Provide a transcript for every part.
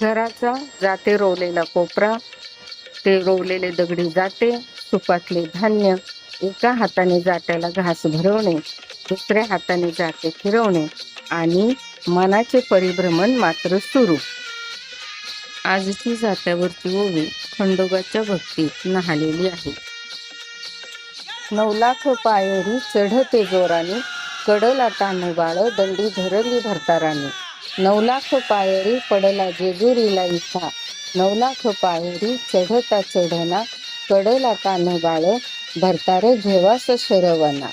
घराचा जाते रोवलेला कोपरा ते रोवलेले दगडी जाते सुपातले धान्य एका हाताने जात्याला घास भरवणे दुसऱ्या हाताने जाते फिरवणे आणि मनाचे परिभ्रमण मात्र सुरू. आजची जात्यावरती ओवी खंडोबाच्या भक्तीत न्हालेली आहे. नवलाख पायरी चढते जोराने कडला तान बाळ दंडी धरली भरताराने नऊ लाख पायरी पडला जेजुरीला इथा नऊ लाख पायरी चढता चढना कडला कान बाळ भरतारे घेवास शरवना.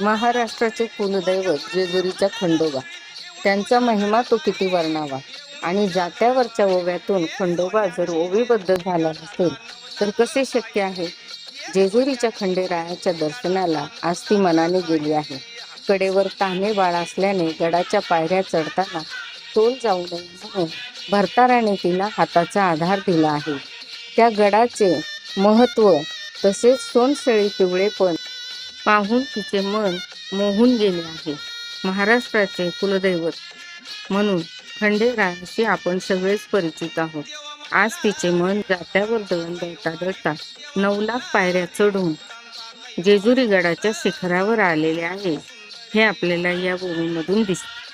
महाराष्ट्राचे कुलदैवत जेजुरीचा खंडोबा. त्यांचा महिमा तो किती वर्णावा? आणि जात्यावरच्या ओव्यातून खंडोबा जर ओवीबद्ध झाला नसेल तर कसे शक्य आहे? जेजुरीच्या खंडेरायाच्या दर्शनाला आज ती मनाने गेली आहे. कडेवर ताने बाळ असल्याने गडाच्या पायऱ्या चढताना तोल जाऊ नये म्हणून भरताराने तिला हाताचा आधार दिला आहे. त्या गडाचे महत्त्व तसेच सोनसळी पिवळेपण पाहून तिचे मन मोहून गेले आहे. महाराष्ट्राचे कुलदैवत म्हणून खंडेरायाशी आपण सगळेच परिचित आहोत. आज तिचे मन जात्यावर दळण दळता दळता नऊ लाख पायऱ्या चढून जेजुरी गडाच्या शिखरावर आलेले आहे. हे आपल्याला या भूमीमधून दिसते.